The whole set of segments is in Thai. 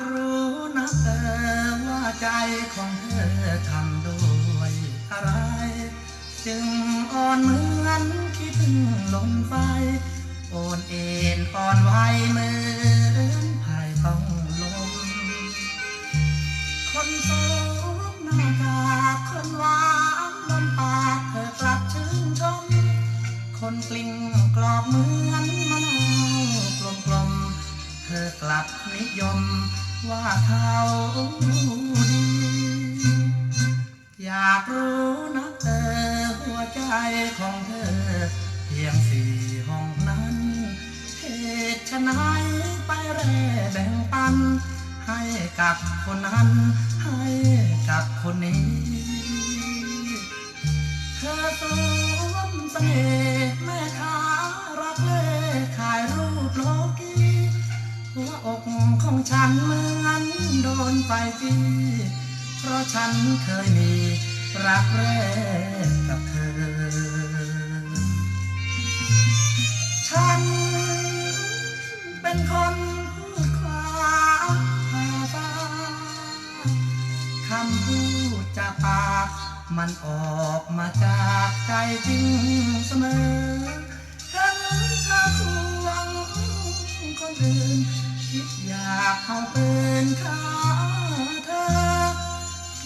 รู้นะเธอว่าใจของเธอทำด้วยอะไร จึงอ่อนเหมือนขี้พึ่งหล่นไฟโอนเอ็นอ่อนไหวเหมือนภายต้องลม คนโสมหน้ากากคนหวานลมปากเธอกลับชื่นชม คนกลิ้งกรอบเหมือน ธอกลับนิยมว่าเขาดี อยากรู้นะเธอหัวใจของเธอ เพียงสี่ห้องนั้นเหตุไฉนไปแร่แบ่งปัน ให้กับคนนั้น ให้กับคนนี้ เธอสวมเสน่ห์ อกของฉันเหมือนโดนไฟจี้เพราะฉันเคยมีรักแรกกับเธอ ฉันเป็นคนพูดความภาษาคำพูดจากปากมันออกมาจากใจจริงเสมอ เปืนฆ่าเธอ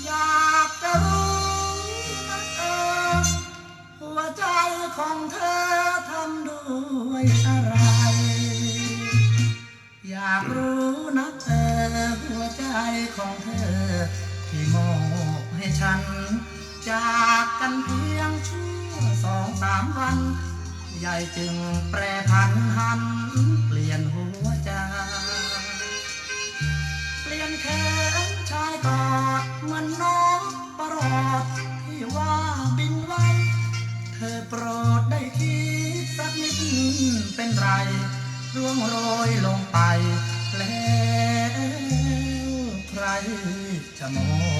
อยากจะรู้นะเธอหัวใจของเธอทำด้วยอะไร อยากรู้นะเธอหัวใจของเธอ ที่มอบให้ฉัน จากกันเพียงชั่วสองสามวัน ใหญ่จึงแปรพันหันเปลี่ยนหัวใจ แขนชายกอดมันน้องประหลอดที่ว่าบินไว้ เธอโปรดได้คิดสักนิดเป็นไรร่วงโรยลงไป แล้วใครจะมอง